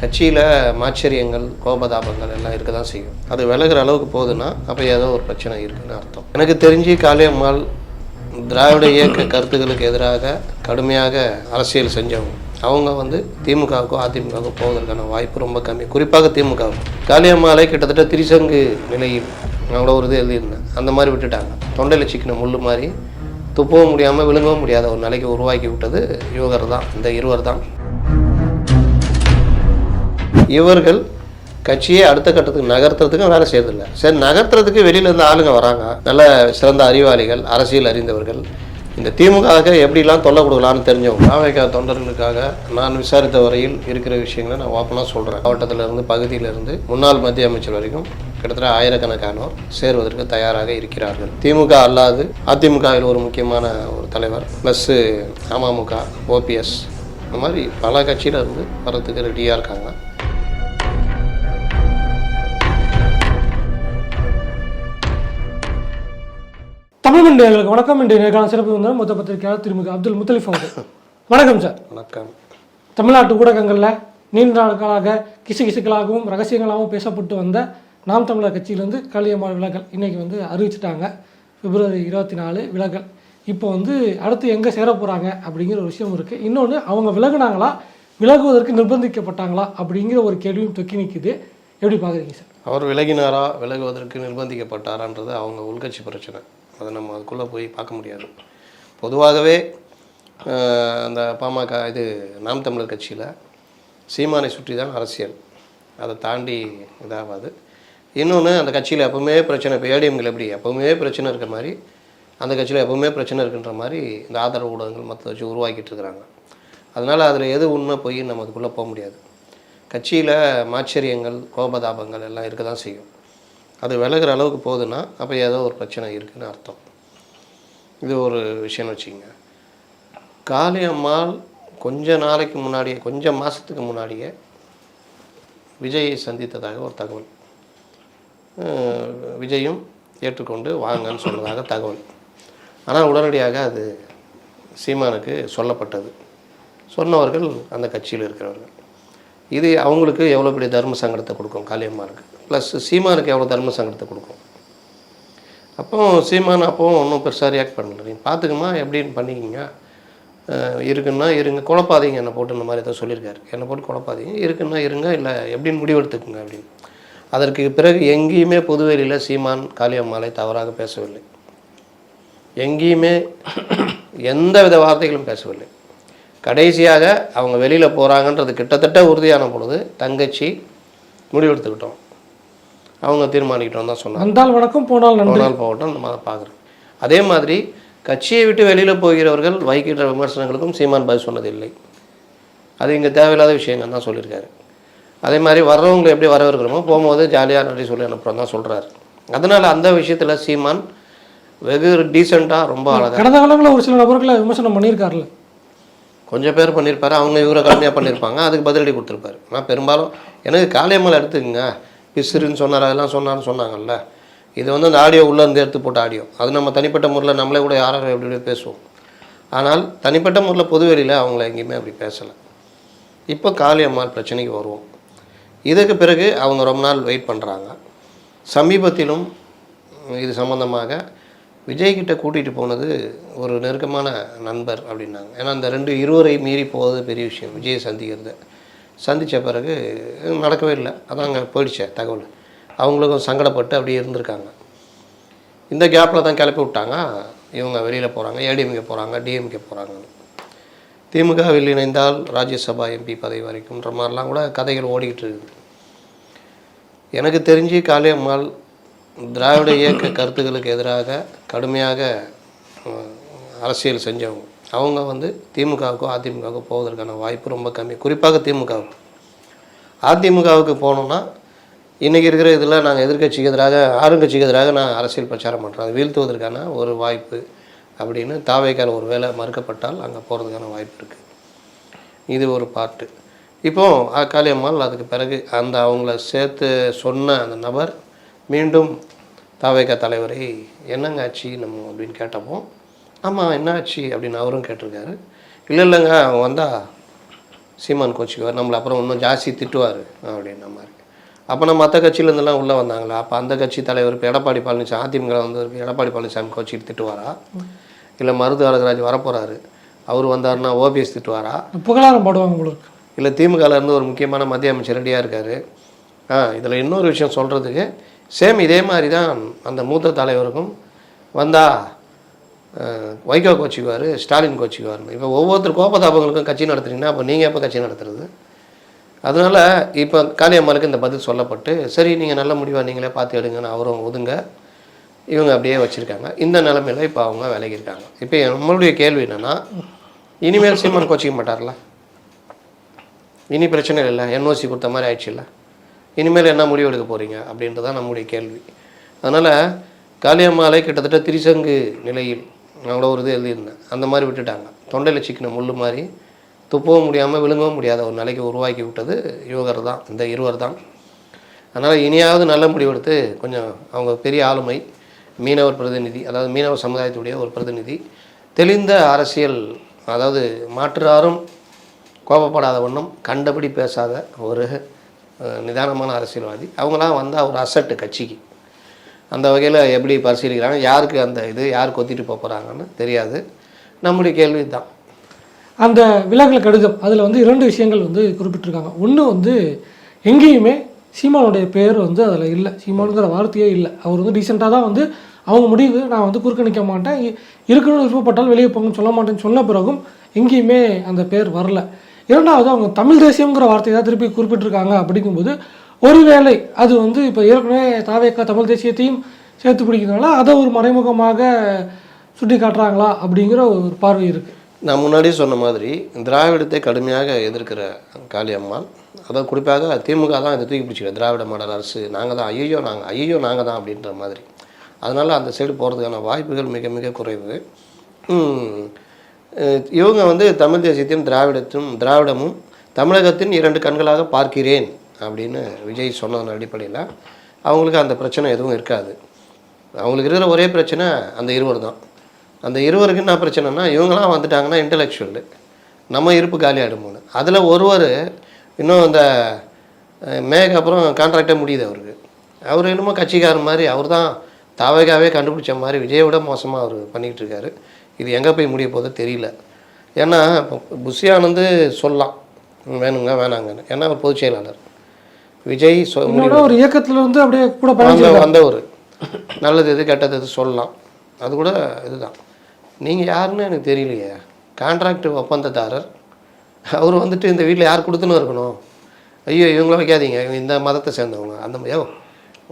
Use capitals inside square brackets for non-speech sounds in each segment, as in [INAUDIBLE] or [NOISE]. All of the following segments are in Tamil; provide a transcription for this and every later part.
கட்சியில் மாச்சரியங்கள் கோபதாபங்கள் எல்லாம் இருக்க தான் செய்யும். அது விலகிற அளவுக்கு போகுதுன்னா அப்போ ஏதோ ஒரு பிரச்சனை இருக்குன்னு அர்த்தம். எனக்கு தெரிஞ்சு காளியம்மாள் திராவிட இயக்க கருத்துக்களுக்கு எதிராக கடுமையாக அரசியல் செஞ்சவங்க. அவங்க வந்து திமுகவுக்கோ அதிமுகவுக்கோ போவதற்கான வாய்ப்பு ரொம்ப கம்மி. குறிப்பாக திமுகவுக்கு காளியம்மாளை கிட்டத்தட்ட திரிசங்கு நிலையில் அவங்கள ஒரு இது எழுதியிருந்தேன். அந்த மாதிரி விட்டுட்டாங்க. தொண்டையில் சிக்கின முள் மாதிரி துப்பவும் முடியாமல் விழுங்கவும் முடியாத ஒரு நிலைக்கு உருவாக்கி விட்டது யுவகர் தான் இந்த இருவர் தான் இவர்கள் கட்சியை அடுத்த கட்டத்துக்கு நகர்த்துறதுக்கும் வேலை செய்யறதில்ல. சரி நகர்த்துறதுக்கு வெளியில இருந்து ஆளுங்க வராங்க. நல்ல சிறந்த அறிவாளிகள் அரசியல் அறிந்தவர்கள். இந்த திமுகவுக்கு எப்படிலாம் தொல்லை கொடுக்கலாம்னு தெரிஞ்சவங்க அமெரிக்கா தொண்டர்களுக்காக நான் விசாரித்த வரையில் இருக்கிற விஷயங்களை நான் ஓப்பனாக சொல்கிறேன் மாவட்டத்திலிருந்து பகுதியிலிருந்து முன்னாள் மத்திய அமைச்சர் வரைக்கும் கிட்டத்தட்ட ஆயிரக்கணக்கானோர் சேருவதற்கு தயாராக இருக்கிறார்கள். திமுக அல்லாது அதிமுகவில் ஒரு முக்கியமான ஒரு தலைவர் ப்ளஸ்ஸு அமமுக ஓபிஎஸ் இந்த மாதிரி பல கட்சியில வரத்துக்கு வர்றதுக்கு ரெடியாக இருக்காங்க. தமிழ் மண்டியர்களுக்கு வணக்கம். இன்றைய நேர்காணல் சிறப்பு வந்தார் மொத்த பத்திரிகையாளர் திருமிகு அப்துல் முத்தலிஃப் அவர்கள். வணக்கம் சார். வணக்கம். தமிழ்நாட்டு ஊடகங்களில் நீண்ட நாட்களாக கிசு கிசுக்களாகவும் ரகசியங்களாகவும் பேசப்பட்டு வந்த நாம் தமிழர் கட்சியிலேருந்து காளியம்மாள் விலகல் இன்னைக்கு வந்து அறிவிச்சிட்டாங்க. பிப்ரவரி இருபத்தி நாலு விலகல். இப்போ வந்து அடுத்து எங்கே சேர போகிறாங்க அப்படிங்கிற ஒரு விஷயம் இருக்குது இன்னொன்று அவங்க விலகுனாங்களா? விலகுவதற்கு நிர்பந்திக்கப்பட்டாங்களா? அப்படிங்கிற ஒரு கேள்வியும் தொக்கி நிற்குது எப்படி பார்க்குறீங்க சார்? அவர் விலகினாரா? விலகுவதற்கு நிர்பந்திக்கப்பட்டாரான்றது அவங்க உள்கட்சி பிரச்சனை. அதை நம்ம அதுக்குள்ளே போய் பார்க்க முடியாது. பொதுவாகவே அந்த பாமக இது நாம் தமிழர் கட்சியில் சீமானை சுற்றி தான் அரசியல். அதை தாண்டி இதாகாது இன்னொன்று அந்த கட்சியில் எப்பவுமே பிரச்சனை இப்போ ஏடிஎம்கள் எப்படி? எப்பவுமே பிரச்சனை இருக்க மாதிரி அந்த கட்சியில் எப்போவுமே பிரச்சனை இருக்குன்ற மாதிரி இந்த ஆதரவு ஊடகங்கள் மற்ற வச்சு உருவாக்கிட்டு இருக்கிறாங்க. அதனால் அதில் எது உண்மை போய் நம்ம அதுக்குள்ளே போக முடியாது. கட்சியில் மாச்சரியங்கள் கோபதாபங்கள் எல்லாம் இருக்க தான் செய்யும். அது விலகிற அளவுக்கு போகுதுன்னா அப்போ ஏதோ ஒரு பிரச்சனை இருக்குதுன்னு அர்த்தம். இது ஒரு விஷயம்னு வச்சுக்கோங்க. காளியம்மாள் கொஞ்ச நாளைக்கு முன்னாடியே கொஞ்சம் மாதத்துக்கு முன்னாடியே விஜயை சந்தித்ததாக ஒரு தகவல். விஜயும் ஏற்றுக்கொண்டு வாங்கன்னு சொன்னதாக தகவல். ஆனால் உடனடியாக அது சீமானுக்கு சொல்லப்பட்டது. சொன்னவர்கள் அந்த கட்சியில் இருக்கிறவர்கள். இது அவங்களுக்கு எவ்வளோ பெரிய தர்ம சங்கடத்தை கொடுக்கும்? காளியம்மாருக்கு ப்ளஸ் சீமானுக்கு எவ்வளோ தர்ம சங்கடத்தை கொடுக்கும்? அப்போ சீமான் அப்போ ஒன்றும் பெருசாக ரியாக்ட் பண்ணல. நீங்கள் பார்த்துக்கமா எப்படின்னு பண்ணிக்கிங்க. இருக்குன்னா இருங்க. குழப்பாதீங்க. என்னை போட்டு இந்த மாதிரி ஏதோ சொல்லியிருக்காரு. என்னை போட்டு குழப்பாதீங்க. இருக்குன்னா இருங்க. இல்லை எப்படின்னு முடிவெடுத்துக்குங்க அப்படின்னு. அதற்கு பிறகு எங்கேயுமே புதுவெளியில் சீமான் காளியம்மாளை தவறாக பேசவில்லை. எங்கேயுமே எந்த வித வார்த்தைகளும் பேசவில்லை. கடைசியாக அவங்க வெளியில் போகிறாங்கன்றது கிட்டத்தட்ட உறுதியான பொழுது தங்கச்சி முடிவெடுத்துக்கிட்டோம். அவங்க தீர்மானிக்கிட்டோம் தான் சொன்னாங்க. வந்தால் வணக்கம் போனால் போனால் போகட்டும் நம்ம அதை பார்க்குறோம். அதே மாதிரி கட்சியை விட்டு வெளியில் போகிறவர்கள் வைக்கின்ற விமர்சனங்களுக்கும் சீமான் பதில் சொன்னதில்லை. அது இங்கே தேவையில்லாத விஷயங்கள் தான் சொல்லியிருக்காரு. அதே மாதிரி வர்றவங்களை எப்படி வரவேற்கிறோமோ போகும்போது ஜாலியாக நன்றி சொல்லி அனுப்புகிறோம் தான் சொல்கிறாரு அதனால் அந்த விஷயத்தில் சீமான் வெகு டீசெண்டாக ரொம்ப அழகாக கடந்த காலங்களில் ஒரு சில நபர்களை விமர்சனம் பண்ணியிருக்காருல்ல. கொஞ்சம் பேர் பண்ணியிருப்பார் அவங்க இவரை கடுமையாக பண்ணியிருப்பாங்க அதுக்கு பதிலடி கொடுத்துருப்பாரு. நான் பெரும்பாலும் எனக்கு காளியம்மாள் எடுத்துக்கங்க. பிசுறுன்னு சொன்னார் அதெல்லாம் சொன்னார்னு சொன்னாங்கல்ல. இது வந்து அந்த ஆடியோ உள்ளேருந்து எடுத்து போட்ட ஆடியோ அது நம்ம தனிப்பட்ட முறையில் நம்மளே கூட யாரும் எப்படி எப்படி பேசுவோம். ஆனால் தனிப்பட்ட முறையில் பொதுவெளியில் அவங்கள எங்கேயுமே அப்படி பேசலை. இப்போ காளியம்மாள் பிரச்சனைக்கு வருவோம். இதுக்கு பிறகு அவங்க ரொம்ப நாள் வெயிட் பண்ணுறாங்க சமீபத்திலும் இது சம்மந்தமாக விஜய்கிட்ட கூட்டிகிட்டு போனது ஒரு நெருக்கமான நண்பர் அப்படின்னாங்க. ஏன்னா அந்த ரெண்டு இருவரை மீறி போவது பெரிய விஷயம். விஜயை சந்திக்கிறது. சந்தித்த பிறகு நடக்கவே இல்லை. அதான் அங்கே போயிடுச்சே தகவல். அவங்களுக்கும் சங்கடப்பட்டு அப்படியே இருந்திருக்காங்க. இந்த கேப்பில் தான் கிளப்பி விட்டாங்க. இவங்க வெளியில் போகிறாங்க ஏடிஎம்கே போகிறாங்க டிஎம்கே போகிறாங்கன்னு திமுகவில் இணைந்தால் ராஜ்யசபா எம்பி பதவி வரைக்கும்ன்ற மாதிரிலாம் கூட கதைகள் ஓடிக்கிட்டு இருக்குது. எனக்கு தெரிஞ்சு காளியம்மாள் திராவிட இயக்க கருத்துக்களுக்கு எதிராக கடுமையாக அரசியல் செஞ்சவங்க. அவங்க வந்து திமுகவுக்கோ அதிமுகவுக்கோ போவதற்கான வாய்ப்பு ரொம்ப கம்மி. குறிப்பாக திமுகவுக்கு அதிமுகவுக்கு போனோம்னா இன்றைக்கி இருக்கிற இதில் நாங்கள் எதிர்க்கட்சிக்கு எதிராக ஆளுங்கட்சிக்கு எதிராக நான் அரசியல் பிரச்சாரம் பண்ணுறோம் அதை வீழ்த்துவதற்கான ஒரு வாய்ப்பு அப்படின்னு தாவைக்கால் ஒரு வேலை மறுக்கப்பட்டால் அங்கே போகிறதுக்கான வாய்ப்பு இருக்குது இது ஒரு பாட்டு. இப்போது அக்காளி அம்மாள் அதுக்கு பிறகு அந்த அவங்கள சேர்த்து சொன்ன அந்த நபர் மீண்டும் தாவேக தலைவரை என்னங்க ஆச்சு நம்ம அப்படின்னு கேட்டப்போ ஆமாம் என்ன ஆச்சு அப்படின்னு அவரும் கேட்டிருக்காரு. இல்லை இல்லைங்க அவன் வந்தா சீமான் கோச்சிக்குவார் நம்மளை அப்புறம் இன்னும் ஜாஸ்தி திட்டுவார் அப்படின்ற மாதிரி. அப்போ நம்ம மற்ற கட்சியிலேருந்துலாம் உள்ளே வந்தாங்களா? அப்போ அந்த கட்சி தலைவர் இப்போ எடப்பாடி பழனிசாமி அதிமுக வந்து எடப்பாடி பழனிசாமி கோச்சிட்டு திட்டுவாரா? இல்லை மருது அழகராஜ் வரப்போகிறாரு அவர் வந்தாருன்னா ஓபிஎஸ் திட்டுவாரா? புகழாரம் பாடுவாங்க இருக்கு. இல்லை திமுகல இருந்து ஒரு முக்கியமான மத்திய அமைச்சர் ரெடியாக இருக்காரு. ஆ இதில் இன்னொரு விஷயம் சொல்கிறதுக்கு சேம் இதே மாதிரி தான் அந்த மூத்த தலைவருக்கும் வந்தால் வைகோ கோச்சிக்குவார் ஸ்டாலின் கோச்சிக்குவார். இப்போ ஒவ்வொருத்தர் கோபதாபங்களுக்கும் கட்சி நடத்துறீங்கன்னா அப்போ நீங்கள் எப்போ கட்சி நடத்துறது? அதனால் இப்போ காளியம்மாளுக்கு இந்த பதில் சொல்லப்பட்டு சரி நீங்கள் நல்ல முடிவாக நீங்களே பார்த்து எடுங்கன்னு அவரும் ஒதுங்க இவங்க அப்படியே வச்சுருக்காங்க. இந்த நிலமையில இப்போ அவங்க விலகி இருக்காங்க. இப்போ நம்மளுடைய கேள்வி என்னென்னா இனிமேல் சீமான் கோச்சிக்க மாட்டார்ல? இனி பிரச்சனை இல்லை என்ஓசி கொடுத்த மாதிரி ஆயிடுச்சுல்ல? இனிமேல் என்ன முடிவு எடுக்க போகிறீங்க அப்படின்றது தான் நம்முடைய கேள்வி. அதனால் காளியம்மாலை கிட்டத்தட்ட திரிசங்கு நிலையில் அவ்வளோ ஒரு இது எழுதியிருந்தேன். அந்த மாதிரி விட்டுட்டாங்க. தொண்டையில் சிக்கின முள்ளு மாதிரி துப்பவும் முடியாமல் விழுங்கவும் முடியாத ஒரு நிலைக்கு உருவாக்கி விட்டது யுவகர் தான் இந்த இருவர் தான். அதனால் இனியாவது நல்ல முடிவெடுத்து கொஞ்சம் அவங்க பெரிய ஆளுமை மீனவர் பிரதிநிதி அதாவது மீனவர் சமுதாயத்துடைய ஒரு பிரதிநிதி தெளிந்த அரசியல் அதாவது மாற்றாரும் கோபப்படாத வண்ணம் கண்டபடி பேசாத ஒரு நிதானமான அரசியல்வாதி. அவங்களாம் வந்தால் ஒரு அசட்டு கட்சிக்கு. அந்த வகையில் எப்படி பரிசீலிக்கிறாங்க யாருக்கு அந்த இது யார் கொத்திட்டு போகிறாங்கன்னு தெரியாது. நம்முடைய கேள்வி தான் அந்த விலகல் கடிதம் அதில் வந்து இரண்டு விஷயங்கள் வந்து குறிப்பிட்டிருக்காங்க. ஒன்று வந்து எங்கேயுமே சீமானுடைய பேர் வந்து அதில் இல்லை. சீமானுங்கிற வார்த்தையே இல்லை. அவர் வந்து ரீசெண்டாக தான் வந்து அவங்க முடிவு நான் வந்து குறுக்க நிற்க மாட்டேன் இருக்கணும்னு விருப்பப்பட்டால் வெளியே போங்கன்னு சொல்ல மாட்டேன்னு சொன்ன பிறகும் எங்கேயுமே அந்த பேர் வரல. இரண்டாவது அவங்க தமிழ் தேசியங்கிற வார்த்தையை தான் திருப்பி குறிப்பிட்டிருக்காங்க அப்படிங்கும்போது ஒருவேளை அது வந்து இப்போ ஏற்கனவே தாவேக்கா தமிழ் தேசியத்தையும் சேர்த்து பிடிக்கிறதுனால அதை ஒரு மறைமுகமாக சுட்டி காட்டுறாங்களா அப்படிங்கிற ஒரு பார்வை இருக்குது நான் முன்னாடியே சொன்ன மாதிரி திராவிடத்தை கடுமையாக எதிர்க்கிற காளியம்மாள் அதை குறிப்பாக திமுக தான் இதை தூக்கி பிடிச்சிக்க திராவிட மாடல் அரசு நாங்கள் தான் ஐயோ நாங்கள் ஐயோ நாங்கள் தான் அப்படின்ற மாதிரி. அதனால் அந்த சைடு போகிறதுக்கான வாய்ப்புகள் மிக மிக குறைவு. இவங்க வந்து தமிழ் தேசியத்தையும் திராவிடத்தும் திராவிடமும் தமிழகத்தின் இரண்டு கண்களாக பார்க்கிறேன் அப்படின்னு விஜய் சொன்னதன் அடிப்படையில் அவங்களுக்கு அந்த பிரச்சனை எதுவும் இருக்காது. அவங்களுக்கு இருக்கிற ஒரே பிரச்சனை அந்த இருவர் தான். அந்த இருவருக்கு என்ன பிரச்சனைனா இவங்களாம் வந்துட்டாங்கன்னா இன்டெலெக்சுவல் நம்ம இருப்பு காலியாகிடுமோன்னு அதில் ஒருவர் இன்னும் அந்த மேக அப்புறம் கான்ட்ராக்டே முடியுது அவருக்கு. அவர் என்னமோ கட்சிக்காரர் மாதிரி அவர் தான் தாவேகாவே கண்டுபிடிச்ச மாதிரி விஜயை விட மோசமாக அவர் பண்ணிக்கிட்டு இருக்காரு. இது எங்கே போய் முடிய போதோ தெரியல. ஏன்னா இப்போ புஷி ஆனந்து சொல்லலாம். வேணுங்க வேணாங்கன்னு. ஏன்னா அவர் பொதுச் செயலாளர். விஜய் ஒரு இயக்கத்துல இருந்து அப்படியே கூட வந்த வந்தவர். நல்லது எது கெட்டது எது சொல்லலாம். அது கூட இதுதான். நீங்கள் யாருன்னு எனக்கு தெரியலையே. கான்ட்ராக்ட் ஒப்பந்ததாரர். அவர் வந்துட்டு இந்த வீட்டில் யார் கொடுத்துன்னு இருக்கணும்? ஐயோ இவங்கள வைக்காதீங்க. இந்த மதத்தை சேர்ந்தவங்க. அந்த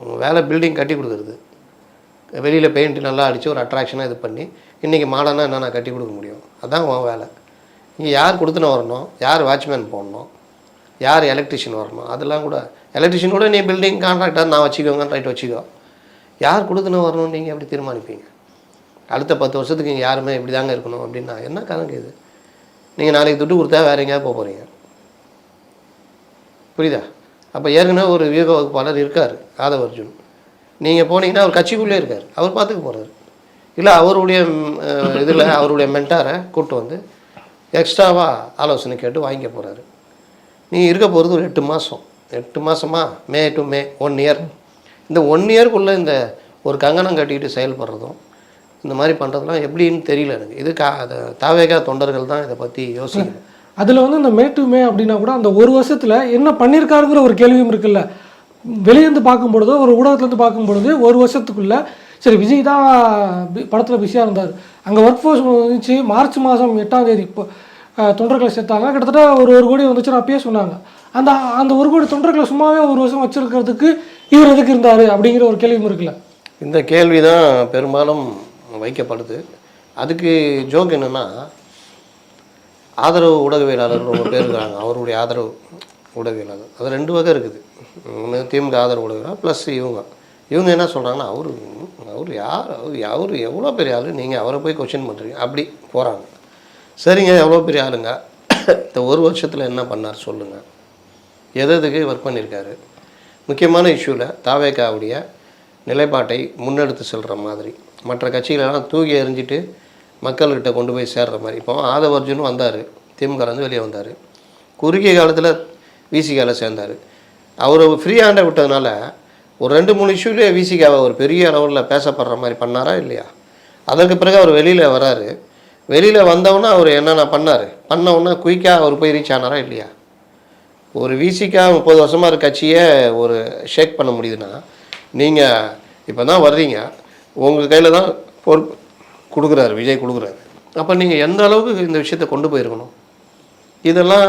உங்க வேலை பில்டிங் கட்டி கொடுக்குறது. வெளியில் பெயிண்ட் நல்லா அடித்து ஒரு அட்ராக்ஷனாக இது பண்ணி இன்றைக்கி மாடனாக என்ன நான் கட்டி கொடுக்க முடியும்? அதுதான் உன் வேலை. இங்கே யார் கொடுத்துன்னு வரணும்? யார் வாட்ச்மேன் போடணும்? யார் எலக்ட்ரிஷியன் வரணும்? அதெல்லாம் கூட. எலக்ட்ரிஷியன் கூட நீ பில்டிங் கான்ட்ராக்டர் நான் வச்சுக்கோங்க ரைட் வச்சுக்கோ. யார் கொடுத்துன்னு வரணும் நீங்கள் எப்படி தீர்மானிப்பீங்க? அடுத்த பத்து வருஷத்துக்கு இங்கே யாருமே இப்படி தாங்க இருக்கணும் அப்படின்னா என்ன கணக்கு இது? நீங்கள் நாளைக்கு துட்டு கொடுத்தா வேற எங்கேயாவது போக போகிறீங்க புரியுதா? அப்போ ஏற்கனவே ஒரு வியூக வகுப்பாளர் இருக்கார் ஆதவ அர்ஜுன் நீங்கள் போனீங்கன்னா அவர் கட்சிக்குள்ளே இருக்கார். அவர் பார்த்துக்க போகிறார் இல்லை அவருடைய இதில் அவருடைய மென்டாரை கூப்பிட்டு வந்து எக்ஸ்ட்ராவாக ஆலோசனை கேட்டு வாங்கிக்க போகிறாரு நீ இருக்க போகிறது ஒரு எட்டு மாதம் எட்டு மாதமா May to May one year இந்த ஒன் இயர்க்குள்ளே இந்த ஒரு கங்கணம் கட்டிக்கிட்டு செயல்படுறதும் இந்த மாதிரி பண்ணுறதுலாம் எப்படின்னு தெரியல எனக்கு. இது கா தாவேகா தொண்டர்கள் தான் இதை பற்றி யோசிக்கணும். அதில் வந்து இந்த மே டு மே அப்படின்னா கூட அந்த ஒரு வருஷத்தில் என்ன பண்ணியிருக்காருங்கிற ஒரு கேள்வியும் இருக்குல்ல. வெளியேருந்து பார்க்கும் பொழுதோ ஒரு ஊடகத்துலேருந்து பார்க்கும் பொழுது ஒரு வருஷத்துக்குள்ளே சரி விஜய் தான் படத்தில் பிஸியாக இருந்தார். அங்கே ஒர்க் ஃபோர்ஸ் வந்துச்சு. மார்ச் மாதம் எட்டாம் தேதி இப்போ தொண்டர்களை சேர்த்தாங்க. கிட்டத்தட்ட ஒரு ஒரு கோடி வந்துச்சுன்னு அப்பயே சொன்னாங்க. அந்த அந்த ஒரு கோடி தொண்டர்களை சும்மாவே ஒரு வருஷம் வச்சிருக்கிறதுக்கு இவர் எதுக்கு இருந்தார் அப்படிங்கிற ஒரு கேள்வியும் இருக்குல்ல. இந்த கேள்வி தான் பெரும்பாலும் வைக்கப்படுது. அதுக்கு ஜோக் என்னென்னா ஆதரவு ஊடகவியலாளர் ரொம்ப பேர் இருக்கிறாங்க அவருடைய ஆதரவு ஊடகவியலாளர். அது ரெண்டு வகை இருக்குது. ஒன்று திமுக ஆதரவு ஊடகவியலாளர் ப்ளஸ் இவங்க. இவங்க என்ன சொல்கிறாங்கன்னா அவர் அவர் யார்? அவர் அவர் எவ்வளோ பெரிய ஆள்? நீங்கள் அவரை போய் கொஷின் பண்ணுறீங்க அப்படி போகிறாங்க சரிங்க எவ்வளோ பெரிய ஆளுங்க? இந்த ஒரு வருஷத்தில் என்ன பண்ணார் சொல்லுங்கள் எது எதுக்கு ஒர்க் பண்ணியிருக்காரு? முக்கியமான இஷ்யூவில் தாவேக்காவுடைய நிலைப்பாட்டை முன்னெடுத்து செல்கிற மாதிரி மற்ற கட்சிகளெல்லாம் தூக்கி எறிஞ்சிட்டு மக்கள்கிட்ட கொண்டு போய் சேர்ற மாதிரி. இப்போ ஆதவர்ஜுனும் வந்தார். திமுகலேருந்து வெளியே வந்தார். குறுகிய காலத்தில் விசிகாவில் சேர்ந்தார். அவர் ஃப்ரீ ஆண்டை விட்டதுனால ஒரு ரெண்டு மூணு இஷ்யூலேயே விசிகாவை ஒரு பெரிய அளவில் பேசப்படுற மாதிரி பண்ணாரா இல்லையா? அதற்கு பிறகு அவர் வெளியில் வராரு. வெளியில் வந்தவுடனே அவர் என்னென்ன பண்ணார்? பண்ணவுடனே குயிக்காக அவர் போய் ரீச் ஆனாரா இல்லையா? ஒரு விசிக்கா முப்பது வருஷமாக இருக்க கட்சியை ஒரு ஷேக் பண்ண முடியுதுன்னா நீங்கள் இப்போ தான் வர்றீங்க. உங்கள் கையில் தான் பொறுப்பு கொடுக்குறாரு விஜய் கொடுக்குறாரு. அப்போ நீங்கள் எந்த அளவுக்கு இந்த விஷயத்தை கொண்டு போயிருக்கணும்? இதெல்லாம்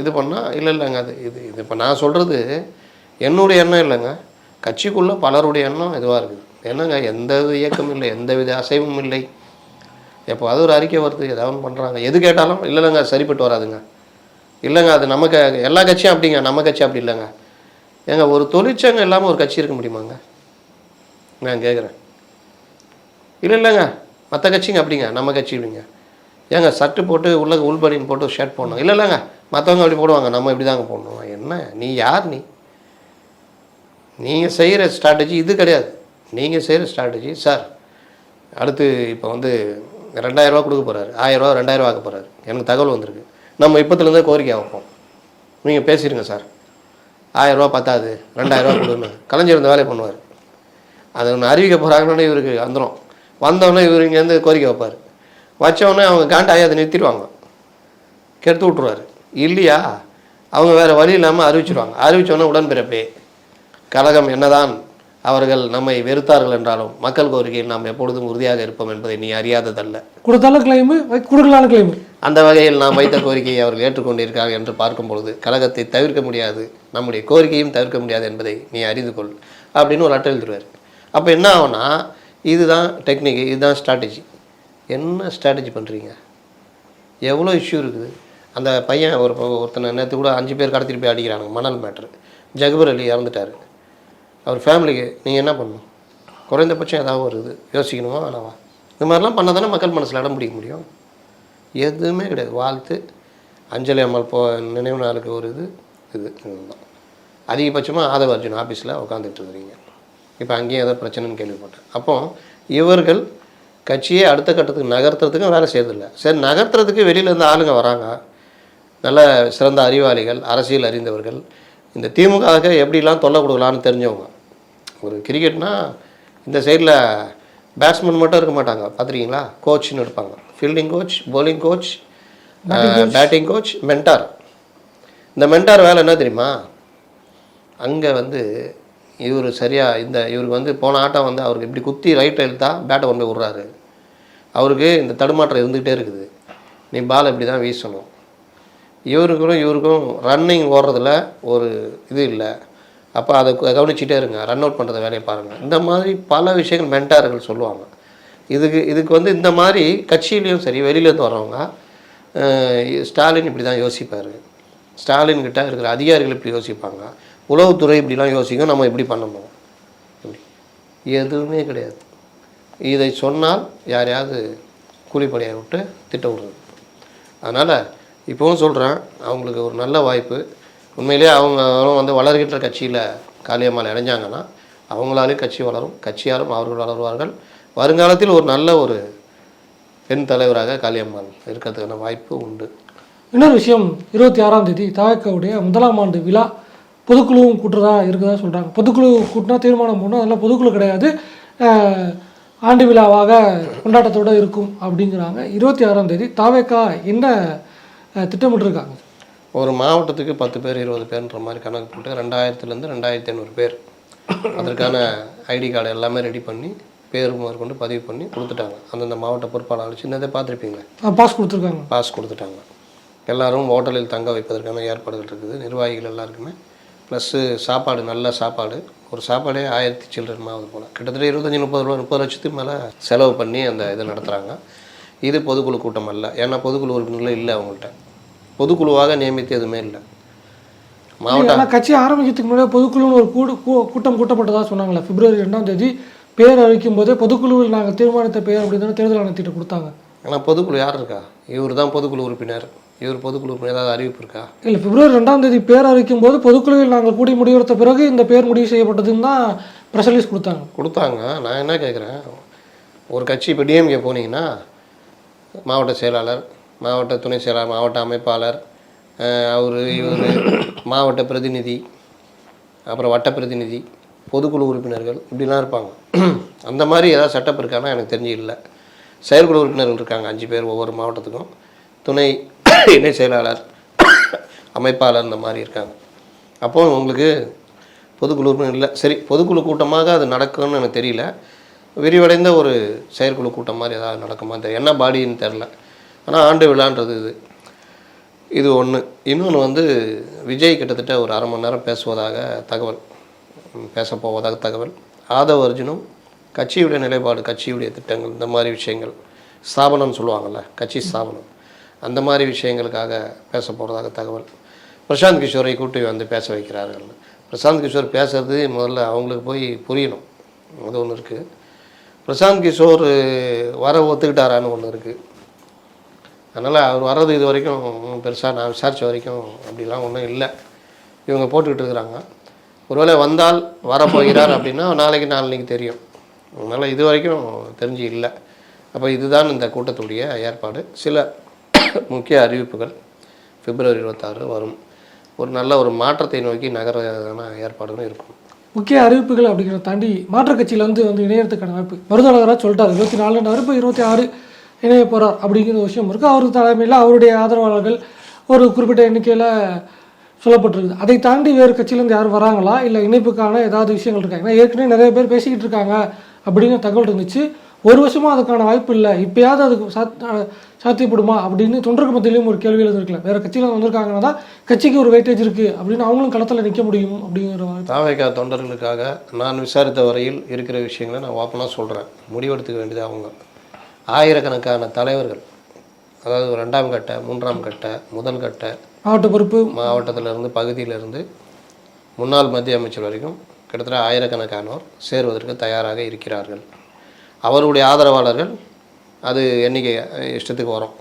இது பண்ணால் இல்லை இல்லைங்க அது இது இது இப்போ நான் சொல்கிறது என்னுடைய எண்ணம் இல்லைங்க. கட்சிக்குள்ளே பலருடைய எண்ணம் இதுவாக இருக்குது. என்னங்க எந்த வித இயக்கம் இல்லை எந்த வித அசைவும் இல்லை. எப்போ அது ஒரு அறிக்கை வருது ஏதாவது பண்ணுறாங்க எது கேட்டாலும் இல்லை இல்லைங்க சரிப்பட்டு வராதுங்க. இல்லைங்க அது நமக்கு எல்லா கட்சியும் அப்படிங்க நம்ம கட்சி அப்படி இல்லைங்க. ஏங்க ஒரு தொழிற்சங்கம் இல்லாமல் ஒரு கட்சி இருக்க முடியுமாங்க? நான் கேட்குறேன் இல்லை இல்லைங்க மற்ற கட்சிங்க அப்படிங்க நம்ம கட்சி இல்லைங்க ஏங்க சட்டு போட்டு உள்ள உள்பனின்னு போட்டு ஷர்ட் போடணும். இல்லை இல்லைங்க மற்றவங்க அப்படி போடுவாங்க நம்ம இப்படி தாங்க போடணும். என்ன நீ யார் நீ? நீங்கள் செய்கிற ஸ்ட்ராட்டஜி இது கிடையாது. நீங்கள் செய்கிற ஸ்ட்ராட்டஜி சார் அடுத்து இப்போ வந்து ரெண்டாயிரரூவா கொடுக்க போகிறாரு ஆயிரரூவா ரெண்டாயிரரூவா ஆக்க போகிறாரு எனக்கு தகவல் வந்திருக்கு. நம்ம இப்போத்துலேருந்தே கோரிக்கை வைப்போம். நீங்கள் பேசிடுங்க சார் ஆயிரரூவா பத்தாது. ரெண்டாயிரரூவா கொடுன்னு. கலைஞர் இந்த வேலையை பண்ணுவார். அதை ஒன்று அறிவிக்க போகிறாங்கன்னு இவருக்கு வந்துடும் வந்தோடனே இவர் இங்கேருந்து கோரிக்கை வைப்பார். வச்சோடனே அவங்க காண்டாகி அதை நிறுத்திடுவாங்க. கெடுத்து விட்ருவாரு இல்லையா? அவங்க வேறு வழி இல்லாமல் அறிவிச்சிருவாங்க. அறிவிச்சோடனே உடன்பிறப்பே. கழகம் என்னதான் அவர்கள் நம்மை வெறுத்தார்கள் என்றாலும் மக்கள் கோரிக்கையில் நாம் எப்பொழுதும் உறுதியாக இருப்போம் என்பதை நீ அறியாததல்ல. கொடுத்தாலும் கிளைமு கொடுக்கலான்னு கிளைமு அந்த வகையில் நாம் வைத்த கோரிக்கையை அவர்கள் ஏற்றுக்கொண்டிருக்கிறார்கள் என்று பார்க்கும் பொழுது கழகத்தை தவிர்க்க முடியாது நம்முடைய கோரிக்கையும் தவிர்க்க முடியாது என்பதை நீ அறிந்து கொள் அப்படின்னு ஒரு அட்டை எழுதுருவார் அப்போ என்ன ஆகும்னா இதுதான் டெக்னிக் இதுதான் ஸ்ட்ராட்டஜி என்ன ஸ்ட்ராட்டஜி பண்ணுறீங்க எவ்வளோ இஷ்யூ இருக்குது? அந்த பையன் ஒரு ஒருத்தனை நேற்று கூட அஞ்சு பேர் கடத்திட்டு போய் அடிக்கிறானுங்க மணல் மேட்ரு ஜகுபர் அலி இறந்துட்டார். அவர் ஃபேமிலிக்கு நீங்கள் என்ன பண்ணணும்? குறைந்தபட்சம் ஏதாவது ஒரு இது யோசிக்கணுமா? வேணாவா இந்த மாதிரிலாம் பண்ணால் தானே மக்கள் மனசில் இடம் பிடிக்க முடியும். எதுவுமே கிடையாது. வாழ்த்து. அஞ்சலி அம்மாள் போ நினைவு நாளுக்கு ஒரு இது இது தான் அதிகபட்சமாக ஆதவ அர்ஜுன் ஆஃபீஸில் உட்காந்துட்டு இருக்கிறீங்க. இப்போ அங்கேயும் ஏதோ பிரச்சனைன்னு கேள்விப்பட்டேன். அப்போ இவர்கள் கட்சியை அடுத்த கட்டத்துக்கு நகர்த்துறதுக்கும் வேலை செய்யறதில்ல. சரி நகர்த்துறதுக்கு வெளியில இருந்து ஆளுங்க வராங்க. நல்ல சிறந்த அறிவாளிகள் அரசியல் அறிந்தவர்கள். இந்த திமுகவுக்கு எப்படிலாம் தொல்லை கொடுக்கலான்னு தெரிஞ்சவங்க. ஒரு கிரிக்கெட்னா இந்த சைடில் பேட்ஸ்மேன் மட்டும் இருக்க மாட்டாங்க. பார்த்துருக்கீங்களா? கோச்னு இருப்பாங்க. Fielding coach bowling coach batting coach mentor இந்த மென்டார் வேலை என்ன தெரியுமா? அங்கே வந்து இவர் சரியாக இந்த இவருக்கு வந்து போன ஆட்டம் வந்து அவருக்கு இப்படி குத்தி ரைட் இழுத்தா பேட்டை கொண்டு விட்றாரு. அவருக்கு இந்த தடுமாற்றம் இருந்துக்கிட்டே இருக்குது. நீ பால் இப்படி தான் வீசணும். இவருக்கும் இவருக்கும் ரன்னிங் ஓடுறதுல ஒரு இது இல்லை. அப்போ அதை கவனிச்சுட்டே இருங்க. ரன் அவுட் பண்ணுற வேலையை பாருங்கள் இந்த மாதிரி பல விஷயங்கள் மென்டார்கள் சொல்லுவாங்க. இதுக்கு இதுக்கு வந்து இந்த மாதிரி கட்சியிலையும் சரி வெளியிலேருந்து வரவங்க ஸ்டாலின் இப்படி தான் யோசிப்பார். ஸ்டாலின் கிட்ட இருக்கிற அதிகாரிகள் இப்படி யோசிப்பாங்க. உளவுத்துறை இப்படிலாம் யோசிக்கும். நம்ம இப்படி பண்ணணும். இப்படி. எதுவுமே கிடையாது. இதை சொன்னால் யாரையாவது கூலிப்படையை விட்டு திட்ட விடுறது. அதனால் இப்போவும் சொல்கிறேன் அவங்களுக்கு ஒரு நல்ல வாய்ப்பு. உண்மையிலேயே அவங்க வந்து வளர்கின்ற கட்சியில் காளியம்மாள் இணைஞ்சாங்கன்னா அவங்களாலே கட்சி வளரும் கட்சியாலும் அவர்கள் வளருவார்கள். வருங்காலத்தில் ஒரு நல்ல ஒரு பெண் தலைவராக காளியம்மாள் இருக்கிறதுக்கான வாய்ப்பு உண்டு. இன்னொரு விஷயம் இருபத்தி ஆறாம் தேதி தவக்கவுடைய முதலாம் ஆண்டு விழா பொதுக்குழுவும் கூட்டுறதா இருக்குதா சொல்கிறாங்க பொதுக்குழு கூட்டினா தீர்மானம் போடணும். அதெல்லாம் பொதுக்குழு கிடையாது. ஆண்டு விழாவாக கொண்டாட்டத்தோடு இருக்கும் அப்படிங்கிறாங்க. இருபத்தி ஆறாம் தேதி தாவேக்கா என்ன அஹ், திட்டமிட்டிருக்காங்க? ஒரு மாவட்டத்துக்கு பத்து பேர் இருபது பேர்ன்ற மாதிரி கணக்கு போட்டு ரெண்டாயிரத்துலேருந்து ரெண்டாயிரத்தி ஐநூறு பேர் அதற்கான ஐடி கார்டு எல்லாமே ரெடி பண்ணி பேர் முதற்கொண்டு பதிவு பண்ணி கொடுத்துட்டாங்க. அந்தந்த மாவட்ட பொறுப்பாளர்கள். சின்னதை பார்த்துருப்பீங்களே பாஸ் கொடுத்துருக்காங்க. பாஸ் கொடுத்துட்டாங்க. எல்லாரும் ஹோட்டலில் தங்க வைப்பதற்கான ஏற்பாடுகள் இருக்குது. நிர்வாகிகள் எல்லாருக்குமே. ப்ளஸ்ஸு சாப்பாடு நல்ல சாப்பாடு. ஒரு சாப்பாடே ஆயிரத்தி சில்லறமாவது போல். கிட்டத்தட்ட இருபத்தஞ்சி முப்பது ரூபா முப்பது லட்சத்துக்கு மேலே செலவு பண்ணி அந்த இதை நடத்துகிறாங்க இது பொதுக்குழு கூட்டம் அல்ல. ஏன்னா பொதுக்குழு உறுப்பினர்கள் இல்லை அவங்கள்ட்ட. பொதுக்குழுவாக நியமித்து எதுவுமே இல்லை. மாவட்ட ஆனால் கட்சி ஆரம்பிக்கிறதுக்கு முன்னாடி பொதுக்குழுன்னு ஒரு கூடு கூ- கூட்டம் கூட்டப்பட்டதா சொன்னாங்களே பிப்ரவரி ரெண்டாம் தேதி. பேர் அழிக்கும் போதே பொதுக்குழுவில் நாங்கள் தீர்மானித்த பெயர் அப்படின்னு தேர்தல் ஆணையத்திட்ட கொடுத்தாங்க. ஆனால் பொதுக்குழு யார் இருக்கா? இவர் தான் பொதுக்குழு உறுப்பினர். இவர் பொதுக்குழு உறுப்பினர் ஏதாவது அறிவிப்பு இருக்கா? இல்லை பிப்ரவரி ரெண்டாம் தேதி பேர் அறிவிக்கும் போது பொதுக்குழுவில் நாங்கள் கூடி முடிவெடுத்த பிறகு இந்த பேர் முடிவு செய்யப்பட்டதுன்னு தான் ப்ரெஸ் ரிலீஸ் கொடுத்தாங்க. கொடுத்தாங்க. நான் என்ன கேட்குறேன்? ஒரு கட்சி இப்போ டிஎம்கே போனீங்கன்னா மாவட்ட செயலாளர் மாவட்ட துணை செயலாளர் மாவட்ட அமைப்பாளர் அவர் இவர் மாவட்ட பிரதிநிதி அப்புறம் வட்ட பிரதிநிதி பொதுக்குழு உறுப்பினர்கள் இப்படிலாம் இருப்பாங்க. அந்த மாதிரி ஏதாவது செட்டப் இருக்கான்னா எனக்கு தெரிஞ்சு இல்லை செயற்குழு உறுப்பினர்கள் இருக்காங்க அஞ்சு பேர் ஒவ்வொரு மாவட்டத்துக்கும். துணை இணை செயலாளர் அமைப்பாளர் இந்த மாதிரி இருக்காங்க. அப்போது உங்களுக்கு பொதுக்குழு உறுப்பினர் இல்லை. சரி பொதுக்குழு கூட்டமாக அது நடக்கும்னு எனக்கு தெரியல. விரிவடைந்த ஒரு செயற்குழு கூட்டம் மாதிரி ஏதாவது நடக்குமா? தெரியல என்ன பாடின்னு தெரில ஆனால் ஆண்டு விழான்றது இது. இது ஒன்று இன்னொன்று வந்து விஜய் கிட்டத்தட்ட ஒரு அரை மணி நேரம் பேசுவதாக தகவல். ம், பேசப் போவதாக தகவல். ஆதவ அர்ஜுனும் கட்சியுடைய நிலைப்பாடு கட்சியுடைய திட்டங்கள் இந்த மாதிரி விஷயங்கள் ஸ்தாபனம்னு சொல்லுவாங்கள்ல கட்சி ஸ்தாபனம். அந்த மாதிரி விஷயங்களுக்காக பேச போகிறதாக தகவல். பிரசாந்த் கிஷோரை கூட்டி வந்து பேச வைக்கிறார்கள். பிரசாந்த் கிஷோர் பேசுறது முதல்ல அவங்களுக்கு போய் புரியணும். அது ஒன்று இருக்குது பிரசாந்த் கிஷோர் வர ஒத்துக்கிட்டாரான்னு ஒன்று இருக்குது அதனால் அவர் வர்றது இது வரைக்கும் பெருசாக நான் விசாரித்த வரைக்கும் அப்படிலாம் ஒன்றும் இல்லை. இவங்க போட்டுக்கிட்டு இருக்கிறாங்க. ஒருவேளை வந்தால் வரப்போகிறார் அப்படின்னா நாளைக்கு நாளைக்கு தெரியும். அதனால் இது வரைக்கும் தெரிஞ்சு இல்லை. அப்போ இதுதான் இந்த கூட்டத்துடைய ஏற்பாடு. சில முக்கிய அறிவிப்புகள் பிப்ரவரி இருபத்தாறு வரும். ஒரு நல்ல ஒரு மாற்றத்தை நோக்கி நகரதான ஏற்பாடுகளும் இருக்கும். முக்கிய அறிவிப்புகள் அப்படிங்கிறத தாண்டி மாற்றுக் கட்சியில வந்து வந்து இணையத்துக்கான வாய்ப்பு. மருதவராக சொல்லிட்டார். இருபத்தி நாலு நறுப்பு இருபத்தி ஆறு இணைய போகிறார் அப்படிங்கிற ஒரு விஷயம் இருக்குது அவர் தலைமையில் அவருடைய ஆதரவாளர்கள் ஒரு குறிப்பிட்ட எண்ணிக்கையில் சொல்லப்பட்டிருக்குது அதை தாண்டி வேறு கட்சியிலேருந்து யாரும் வராங்களா? இல்லை இணைப்புக்கான ஏதாவது விஷயங்கள் இருக்காங்க ஏன்னா ஏற்கனவே நிறைய பேர் பேசிக்கிட்டு இருக்காங்க அப்படிங்கிற தகவல் இருந்துச்சு. ஒரு வருஷமாக அதுக்கான வாய்ப்பு இல்லை. இப்போயாவது அதுக்கு சாத் சாத்தியப்படுமா? அப்படின்னு தொண்டருக்கு மத்தியிலையும் ஒரு கேள்வியில் இருந்திருக்கல வேறு கட்சியில் வந்திருக்காங்கன்னா தான் கட்சிக்கு ஒரு வெயிட்டேஜ் இருக்குது அப்படின்னு அவங்களும் களத்தில் நிற்க முடியும் அப்படிங்கிற வாய்ப்பு தொண்டர்களுக்காக நான் விசாரித்த வரையில் இருக்கிற விஷயங்களை நான் ஓப்பனாக சொல்கிறேன் முடிவெடுத்துக்க வேண்டியது அவங்க. ஆயிரக்கணக்கான தலைவர்கள். அதாவது ரெண்டாம் கட்ட மூன்றாம் கட்ட முதல் கட்ட மாவட்ட பொறுப்பு? மாவட்டத்திலிருந்து பகுதியிலிருந்து முன்னாள் மத்திய அமைச்சர் வரைக்கும் கிட்டத்தட்ட ஆயிரக்கணக்கானோர் சேருவதற்கு தயாராக இருக்கிறார்கள். அவருடைய ஆதரவாளர்கள் அது எண்ணிக்கை இஷ்டத்துக்கு வரும்.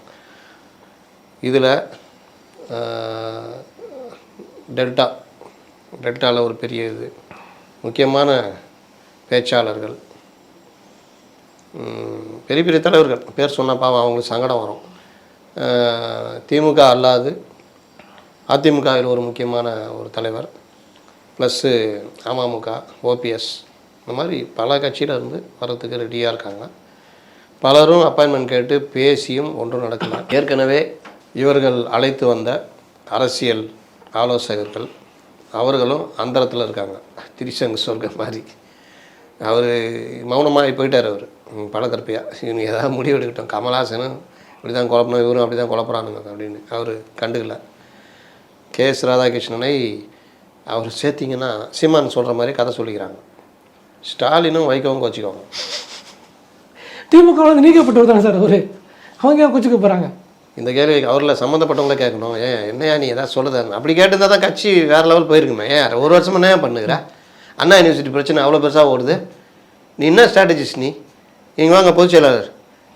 இதில் டெல்டா டெல்டாவில் ஒரு பெரிய இது. முக்கியமான பேச்சாளர்கள் பெரிய பெரிய தலைவர்கள். பேர் சொன்னால் பாவம் அவங்களுக்கு சங்கடம் வரும். திமுக அல்லாது அதிமுகவில் ஒரு முக்கியமான ஒரு தலைவர் ப்ளஸ்ஸு அமமுக ஓபிஎஸ் இந்த மாதிரி பல கட்சியில் இருந்து வர்றதுக்கு ரெடியாக இருக்காங்க. பலரும் அப்பாயின்மெண்ட் கேட்டு பேசியும் ஒன்றும் நடக்கல. ஏற்கனவே இவர்கள் அழைத்து வந்த அரசியல் ஆலோசகர்கள் அவர்களும் அந்தரத்தில் இருக்காங்க. திரிசங்கு சொல்கிற மாதிரி. அவர் மௌனமாகி போயிட்டார் அவர். பழக்கற்பியா இவங்க ஏதாவது முடிவு எடுக்கட்டும். கமல்ஹாசனும் இப்படி தான் குழப்பணும் இவரும் அப்படி தான் குழப்பறானுங்க அப்படின்னு அவர் கண்டுக்கல. கே எஸ் ராதாகிருஷ்ணனை அவர் சேர்த்திங்கன்னா சீமான் சொல்கிற மாதிரி கதை சொல்லிக்கிறாங்க. ஸ்டாலினும் வைக்கவும் வச்சுக்கோங்க. திமுக வந்து நீக்கப்பட்டவர் தானே சார் அவரு? அவங்க ஏன் கொச்சுக்க போகிறாங்க இந்த கேள்வி அவரில் சம்மந்தப்பட்டவங்கள கேட்கணும். ஏன் என்னையா நீ ஏதாவது சொல்லுதாரு அப்படி கேட்டிருந்தா தான் கட்சி வேறு லெவல் போயிருக்குமே. ஏன் ஒரு வருஷமா என்ன பண்ணுகிற? அண்ணா யூனிவர்சிட்டி பிரச்சனை அவ்வளோ பெருசாக ஓடுது. நீ என்ன ஸ்ட்ராட்டஜிஸ்ட் நீ? நீங்கள் வாங்க பொதுச் செயலாளர்.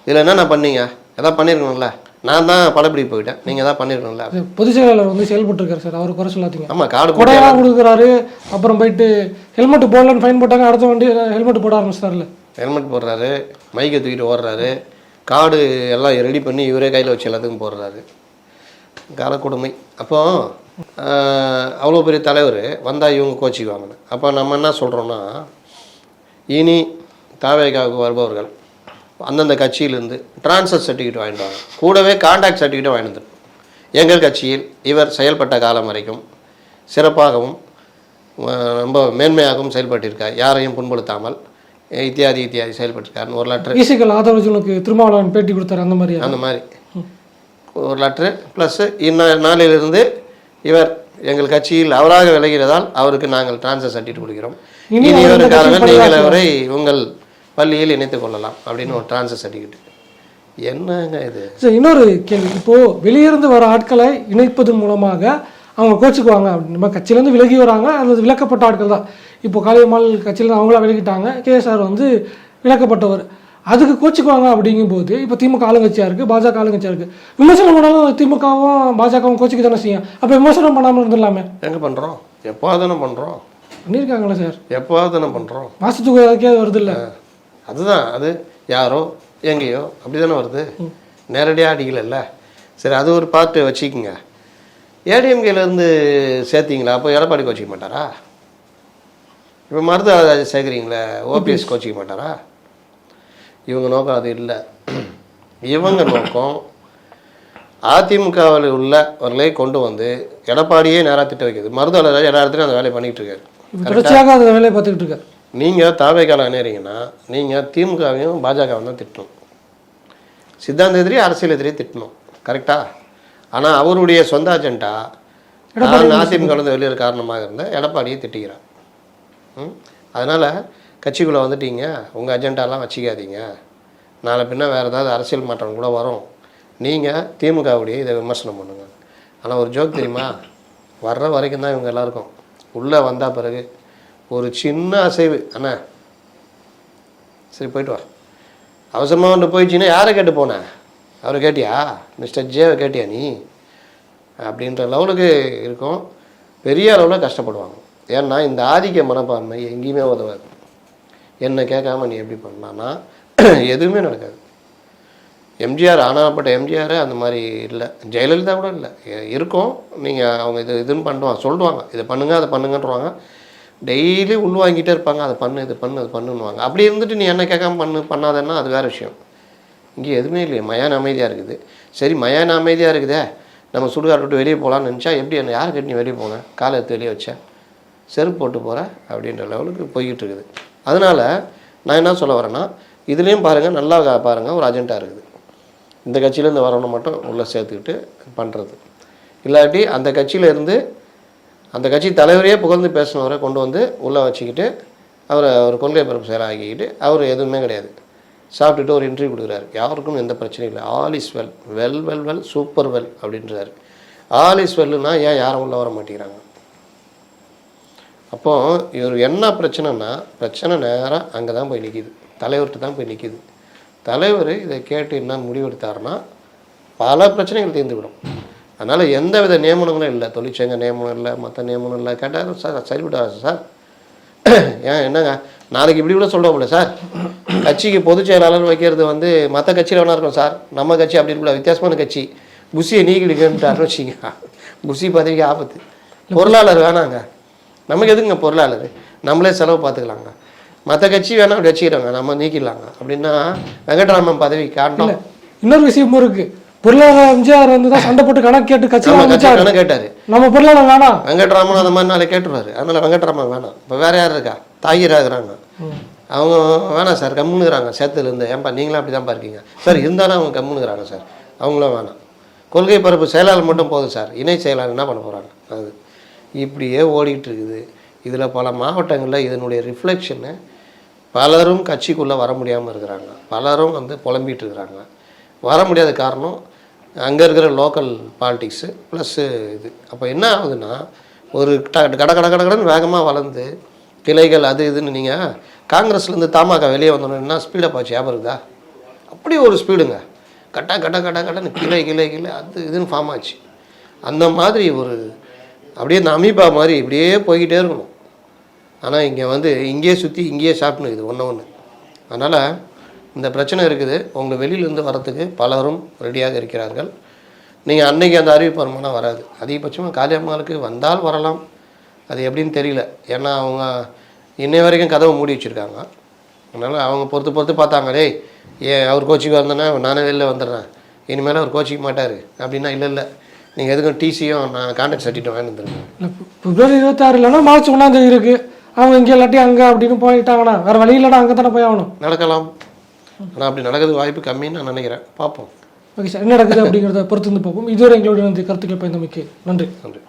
இதில் என்னென்ன பண்ணீங்க? எதாவது பண்ணியிருக்கணும்ல நான் தான் படப்பிடி போயிட்டேன். நீங்கள் எதாவது பண்ணியிருக்கணும்ல பொதுச் செயலாளர் வந்து செயல்பட்டுருக்காரு சார். அவர் குறை சொல்லாதீங்க. ஆமாம் கார்டு கொடையெல்லாம் கொடுக்குறாரு. அப்புறம் போயிட்டு ஹெல்மெட் போடலன்னு ஃபைன் போட்டாங்க. அடுத்த வண்டி ஹெல்மெட் போட ஆரம்பிச்சிட்டார்ல. ஹெல்மெட் போடுறாரு. மைக்கை தூக்கிட்டு ஓடுறாரு. கார்டு எல்லாம் ரெடி பண்ணி இவரே கையில் வச்சு எல்லாத்துக்கும் போடுறாரு. காலக்கொடுமை. அப்போ அவ்வளோ பெரிய தலைவர். வந்தால் இவங்க கோச்சிக்குவாங்கன்னு. அப்போ நம்ம என்ன சொல்கிறோன்னா இனி தாவேகாவுக்கு வருபவர்கள். அந்தந்த கட்சியிலேருந்து ட்ரான்ஸ்ஃபர் சர்டிஃபிகேட் வாங்கிட்டு வாங்க. கூடவே கான்டாக்ட் சர்டிஃபிகேட் வாங்கிட்டு எங்கள் கட்சியில் இவர் செயல்பட்ட காலம் வரைக்கும் சிறப்பாகவும் ரொம்ப மேன்மையாகவும் செயல்பட்டிருக்கார். யாரையும் புண்படுத்தாமல் இத்தியாதி இத்தியாதி செயல்பட்டிருக்காருன்னு ஒரு லெட்டர் ஈசிக்கல் ஆதரவுக்கு திருமாவளவன் பேட்டி கொடுத்தாரு அந்த மாதிரி. அந்த மாதிரி. ஒரு லெட்ரு ப்ளஸ்ஸு இன்ன நாளிலிருந்து இவர் எங்கள் கட்சியில் அவராக விலகிறதால் அவருக்கு நாங்கள் டிரான்ஸ்ஃபர் சர்டிஃபிகேட் கொடுக்கிறோம். இனி இவருக்காக கட்சியில் நீங்கள். அவரை உங்கள் பள்ளியில் இணைத்துக் கொள்ளலாம் அப்படின்னு ஒரு டிரான்ஸ்ஃபர் சர்டிஃபிகேட் என்னங்க இது? சரி இன்னொரு கேள்வி. இப்போது வெளியிருந்து வர ஆட்களை இணைப்பதன் மூலமாக அவங்க கோச்சுக்குவாங்க நம்ம கட்சியிலேருந்து விலகி வராங்க அல்லது விலக்கப்பட்ட ஆட்கள் தான். இப்போ காளியம்மாள் கட்சியிலேருந்து அவங்களா விலகிட்டாங்க கேஎஸ்ஆர் வந்து விலக்கப்பட்டவர். அதுக்கு கோச்சுக்குவாங்க அப்படிங்கும்போது இப்போ திமுக ஆளுங்கட்சியாக இருக்குது பாஜக ஆளுங்கட்சியாக இருக்குது விமர்சனம் பண்ணாலும் திமுகவும் பாஜகவும் கோச்சிக்க தானே செய்யும். அப்போ விமர்சனம் பண்ணாமல் இருந்துடலாமே. எங்கே பண்ணுறோம் எப்போது தானே பண்ணுறோம் பண்ணியிருக்காங்களே சார். எப்போது தானே பண்ணுறோம் மாதத்துக்கு அதுக்கே வருது இல்லை. அதுதான் அது யாரோ எங்கேயோ அப்படி தானே வருது நேரடியாக அடிக்கலைல்ல? சரி அது ஒரு பார்ட்டு வச்சுக்கோங்க. ஏடிஎம்கேலேருந்து சேர்த்தீங்களா? அப்போ எடப்பாடி கோச்சிக்க மாட்டாரா? இப்போ மருத்துவ சேர்க்குறீங்களே ஓபிஎஸ் கோச்சிக்க மாட்டாரா? இவங்க நோக்கம் அது இல்லை. இவங்க நோக்கம் அதிமுகவில் உள்ளவர்களை கொண்டு வந்து எடப்பாடியே நேராக திட்ட வைக்குது மருத்துவ எல்லா இடத்துலையும் அந்த வேலையை பண்ணிகிட்டு இருக்காரு. தொடர்ச்சியாக அந்த வேலையை பார்த்துக்கிட்டு இருக்காரு. நீங்கள் தாவேக்கால அணையிறீங்கன்னா நீங்கள் திமுகவையும் பாஜகவும் தான் திட்டணும். சித்தாந்த எதிரி அரசியல் எதிரி திட்டணும். கரெக்டா ஆனால் அவருடைய சொந்த அஜெண்டா நான் அதிமுகலேருந்து வெளியேற காரணமாக இருந்த எடப்பாடியை திட்டிக்கிறார் ம்? அதனால் கட்சிக்குள்ளே வந்துட்டீங்க. உங்கள் அஜெண்டாலாம் வச்சுக்காதீங்க. நாளை பின்ன வேறு ஏதாவது அரசியல் மாற்றம் கூட வரும். நீங்கள் திமுகவுடைய இதை விமர்சனம் பண்ணுங்க. ஆனால் ஒரு ஜோக் தெரியுமா? வர்ற வரைக்கும் தான் இவங்க எல்லாருக்கும். உள்ளே வந்த பிறகு ஒரு சின்ன அசைவு. அண்ணா. சரி போயிட்டு வா. அவசரமாக ஒன்று போயிடுச்சுன்னா யாரை கேட்டு போனேன் அவரை கேட்டியா? மிஸ்டர் ஜேவை கேட்டியா நீ? அப்படின்ற லெவலுக்கு இருக்கும். பெரிய அளவில் கஷ்டப்படுவாங்க. ஏன்னா இந்த ஆதிக்க மனப்பான்மை எங்கேயுமே உதவாது. என்னை கேட்காம நீ எப்படி பண்ணலான்னா [CLEARS THROAT] எதுவுமே நடக்காது. எம்ஜிஆர் ஆனாப்பட்ட எம்ஜிஆர் அந்த மாதிரி இல்லை. ஜெயலலிதா கூட இல்லை. இருக்கும். நீங்கள் அவங்க இது இதுன்னு பண்ணுவாங்க. சொல்லுவாங்க. இதை பண்ணுங்க அதை பண்ணுங்கன்றவாங்க. டெய்லி உள்வாங்கிட்டே இருப்பாங்க. அதை பண்ணு இது பண்ணு அது பண்ணுன்னுவாங்க. அப்படி இருந்துட்டு நீ என்ன கேட்காம பண்ணு பண்ணாதன்னா அது வேறு விஷயம். இங்கே எதுவுமே இல்லையே. மயான அமைதியாக இருக்குது. சரி மயான அமைதியாக இருக்குதே. நம்ம சுடுகாட்டை விட்டு வெளியே போகலான்னு நினச்சா எப்படி என்ன யார் கட்டி நீ வெளியே போனேன் காலை எடுத்து வெளியே வச்சேன் செருப்பு போட்டு போகிற அப்படின்ற லெவலுக்கு போய்கிட்டு இருக்குது. அதனால் நான் என்ன சொல்ல வரேன்னா இதுலேயும் பாருங்கள் நல்லா பாருங்கள் பாருங்க ஒரு அஜெண்டாக இருக்குது. இந்த கட்சியிலேருந்து வரவனை மட்டும் உள்ளே சேர்த்துக்கிட்டு பண்ணுறது இல்லாட்டி அந்த கட்சியிலேருந்து அந்த கட்சி தலைவரையே புகழ்ந்து பேசினவரை கொண்டு வந்து உள்ளே வச்சுக்கிட்டு அவரை ஒரு கொள்கை பரப்பு செயலாக ஆக்கிக்கிட்டு அவர் எதுவுமே கிடையாது. சாப்பிட்டுட்டு ஒரு இன்டர்வியூ கொடுக்குறாரு. யாருக்கும் எந்த பிரச்சனையும் இல்லை. All is well well well well super well அப்படின்றாரு. ஆல் இஸ் வெல்லுனா ஏன் யாரும் உள்ளே வர மாட்டேங்கிறாங்க? அப்போ இவர் என்ன பிரச்சனைனா பிரச்சனை நேராக அங்கே தான் போய் நிற்கிது தலைவர்கிட்ட தான் போய் நிற்கிது தலைவர் இதை கேட்டு என்ன முடிவெடுத்தாருன்னா பல பிரச்சனைகள் தீர்ந்துவிடும். அதனால் எந்த வித நியமனங்களும் இல்லை. தொழிற்சங்க நியமனம் இல்லை மற்ற நியமனம் இல்லை. கேட்டால் சார் சரிவிட்டாரு சார். [CLEARS THROAT] ஏன் என்னங்க? நாளைக்கு இப்படி கூட சொல்கிறோம்ல சார். கட்சிக்கு பொதுச் செயலாளர் வைக்கிறது வந்து மற்ற கட்சியில் வேணா இருக்கும் சார். நம்ம கட்சி அப்படி இருக்கல வித்தியாசமான கட்சி. புசியை நீக்கிடுங்கன்ட்டாரு வச்சிங்க புசி பதவிக்கு ஆபத்து. பொருளாளர் வேணாங்க. நமக்கு எதுங்க பொருளாளர்? நம்மளே செலவு பார்த்துக்கலாங்க. மற்ற கட்சி வேணா அப்படி வச்சுக்கிறாங்க. நம்ம நீக்கிடலாங்க. அப்படின்னா வெங்கட்ராமன் பதவி காட்டணும் இன்னொரு விஷயமும் இருக்குது பொருளாதார எம்ஜிஆர் வந்து தான் சண்டை போட்டு கணக்கு கேட்டு கட்சி ஆரம்பிச்சாரு கேட்டாரு. நம்ம பொருளாதாரம் வேணாம். வெங்கட்ராமன் அந்த மாதிரி நாளை கேட்டுருவாரு. அதனால வெங்கட்ராமன் வேணாம். இப்போ வேற யார் இருக்கா? தாகிரா இருக்கிறாங்க அவங்க வேணாம் சார் கம்முனுக்குறாங்க சேத்துலேருந்து ஏன்பா நீங்களும் அப்படி தான் இருக்கீங்க. சார் இருந்தாலும் அவங்க கம்முனுக்குறாங்க சார். அவங்களும் வேணாம். கொள்கை பரப்பு செயலாளர் மட்டும் போதும் சார். இணை செயலாளர் என்ன பண்ண போகிறாங்க அது இப்படியே ஓடிட்டு இருக்குது. இதில் பல மாவட்டங்களில் இதனுடைய ரிஃப்ளெக்ஷனு பலரும் கட்சிக்குள்ளே வர முடியாமல் இருக்கிறாங்க. பலரும் வந்து புலம்பிட்டு இருக்கிறாங்க. வர முடியாத காரணம் அங்கே இருக்கிற லோக்கல் பாலிட்டிக்ஸு ப்ளஸ்ஸு இது. அப்போ என்ன ஆகுதுன்னா ஒரு ட கட கட கட கடன்னு வேகமாக வளர்ந்து கிளைகள் அது இதுன்னு நீங்கள் காங்கிரஸ்லேருந்து தாமாக வெளியே வந்தோன்னா ஸ்பீடப் ஆச்சு? ஞாபகம் இருக்குதா அப்படி ஒரு ஸ்பீடுங்க கட்டா கட கட கட்டன்னு கிளை கிளை கிளை அது இதுன்னு ஃபார்ம் ஆச்சு. அந்த மாதிரி ஒரு அப்படியே இந்த அமீபா மாதிரி இப்படியே போய்கிட்டே இருக்கணும். ஆனால் இங்கே வந்து இங்கேயே சுற்றி இங்கேயே சாப்பிட்ணும் இது ஒன்று ஒன்று அதனால் இந்த பிரச்சனை இருக்குது. உங்கள் வெளியிலேருந்து வரத்துக்கு பலரும் ரெடியாக இருக்கிறார்கள். நீங்கள் அன்னைக்கு அந்த அறிவிப்பு வருமானம் வராது. அதிகபட்சமாக காளியம்மாளுக்கு வந்தால் வரலாம். அது எப்படின்னு தெரியல. ஏன்னா அவங்க இன்னை வரைக்கும் கதவை மூடி வச்சுருக்காங்க. அதனால் அவங்க பொறுத்து பொறுத்து பார்த்தாங்க. டேய் ஏன் அவர் கோச்சிக்கு வந்தேன்னா நானே வெளில வந்துடுறேன். இனிமேல் அவர் கோச்சிக்க மாட்டார். அப்படின்னா இல்லை இல்லை. நீங்கள் எதுக்கும் டிசியும் நான் கான்ட்ராக்ட் சர்டிஃபிகேட் வாங்கி வந்துருங்க இல்லை பிப்ரவரி இருபத்தாறு இல்லைன்னா மார்ச் ஒன்றாம் தேதி இருக்கு. அவங்க இங்கே இல்லாட்டி அங்கே அப்படின்னு போயிட்டாங்கன்னா வேற வழி இல்லைனா அங்கே தானே போய் ஆகணும். நடக்கலாம். ஆனால் அப்படி நடக்கிறது வாய்ப்பு கம்மின்னு நான் நினைக்கிறேன். பார்ப்போம். Okay sir. என்ன நடக்குது அப்படிங்கிறத பொறுத்து வந்து பார்ப்போம். இதுவரை எங்களுடைய வந்து கருத்துக்களை பயந்தமைக்கு நன்றி. நன்றி.